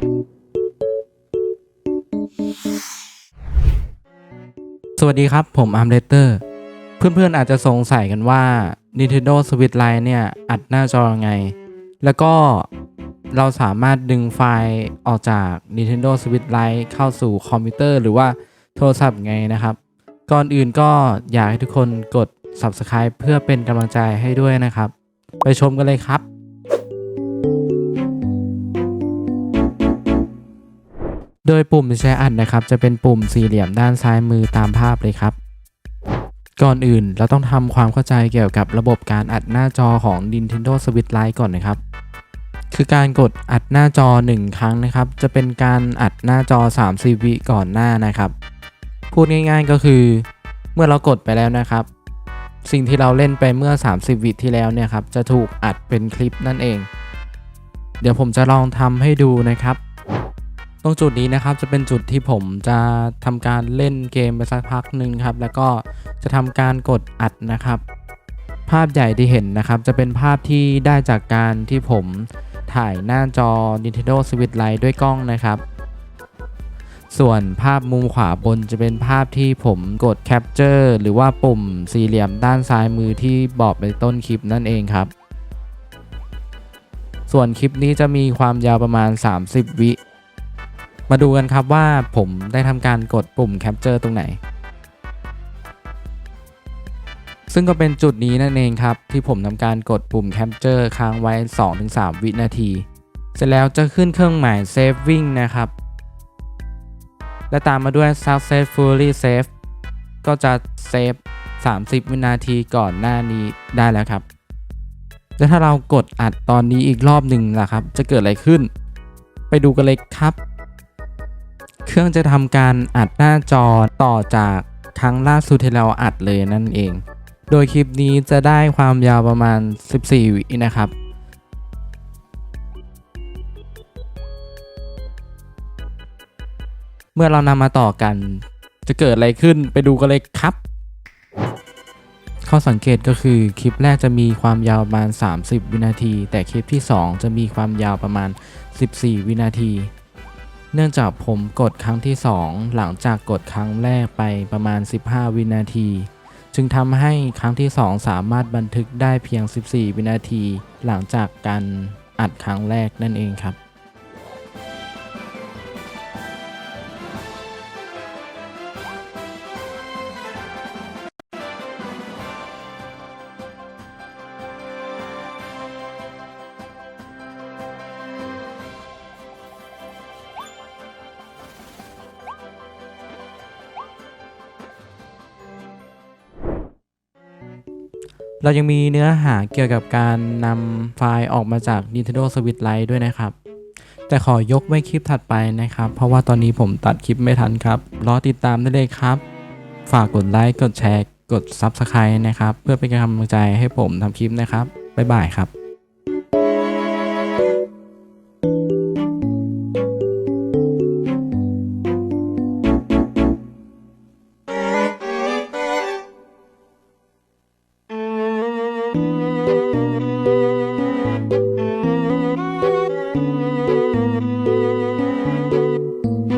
สวัสดีครับ ผมอาร์มเลเตอร์ เพื่อนๆอาจจะสงสัยกันว่า Nintendo Switch Lite เนี่ย อัดหน้าจอยังไง แล้วก็เราสามารถดึงไฟล์ออกจาก Nintendo Switch Lite เข้าสู่คอมพิวเตอร์หรือว่าโทรศัพท์ไงนะครับ ก่อนอื่นก็อยากให้ทุกคนกด Subscribe เพื่อเป็นกำลังใจให้ด้วยนะครับ ไปชมกันเลยครับ โดยปุ่มที่ใช้อัดนะครับจะเป็นปุ่มสี่เหลี่ยมด้านซ้ายมือตามภาพเลยครับ ก่อนอื่นเราต้องทำความเข้าใจเกี่ยวกับระบบการอัดหน้าจอของ Nintendo Switch Lite ก่อนนะครับ คือการกดอัดหน้าจอ 1 ครั้งนะครับ จะเป็นการอัดหน้าจอ 30 วิก่อนหน้านะครับ พูดง่ายๆก็คือ เมื่อเรากดไปแล้วนะครับ สิ่งที่เราเล่นไปเมื่อ 30 วิที่แล้วเนี่ยครับจะถูกอัดเป็นคลิปนั่นเอง เดี๋ยวผมจะลองทำให้ดูนะครับ ตรงจุดนี้นะครับจะเป็นจุดที่ผมจะทำการเล่นเกมไปสักพักหนึ่งครับ แล้วก็จะทำการกดอัดนะครับ ภาพใหญ่ที่เห็นนะครับ จะเป็นภาพที่ได้จากการที่ผมถ่ายหน้าจอ Nintendo Switch Lite ด้วยกล้องนะครับ ส่วนภาพมุมขวาบนจะเป็นภาพที่ผมกด Capture หรือว่าปุ่มสี่เหลี่ยมด้านซ้ายมือที่บอกในต้นคลิปนั่นเองครับ ส่วนคลิปนี้จะมีความยาวประมาณ 30 วิ มาดูกันครับว่าผมได้ทำการกดปุ่ม Capture ตรงไหน ซึ่งก็เป็นจุดนี้นั่นเองครับ ที่ผมทำการกดปุ่ม Capture ค้างไว้ 2-3 วินาที เสร็จแล้วจะขึ้นเครื่องหมาย Saving นะครับ และตามมาด้วย Successfully Save ก็จะเซฟ 30 วินาทีก่อนหน้านี้ได้แล้วครับ แล้วถ้าเรากดอัดตอนนี้อีกรอบหนึ่งล่ะครับ จะเกิดอะไรขึ้น ไปดูกันเลยครับ เครื่องจะทำการอัดหน้าจอต่อจากครั้งล่าสุดที่เราอัดเลยนั่นเอง โดยคลิปนี้จะได้ความยาวประมาณ 14 วินะครับเมื่อเรานำมาต่อกัน จะเกิดอะไรขึ้นไปดูกันเลยครับ ข้อสังเกตก็คือคลิปแรกจะมีความยาวประมาณ 30 วินาที แต่คลิปที่ 2 จะมีความยาวประมาณ 14 วินาที เนื่องจากผมกดครั้งที่ 2 หลังจากกดครั้งแรกไปประมาณ 15 วินาที จึงทำให้ครั้งที่ 2 สามารถบันทึกได้เพียง 14 วินาที หลังจากการอัดครั้งแรกนั่นเองครับ เรายังมีเนื้อหาเกี่ยวกับการนำไฟล์ออกมาจาก Nintendo Switch Lite ด้วยนะครับ แต่ขอยกไว้คลิปถัดไปนะครับ เพราะว่าตอนนี้ผมตัดคลิปไม่ทันครับ รอติดตามได้เลยครับ ฝากกดไลค์ กดแชร์ กด Subscribe นะครับ เพื่อเป็นกำลังใจให้ผมทำคลิปนะครับ บ๊ายบายครับ Música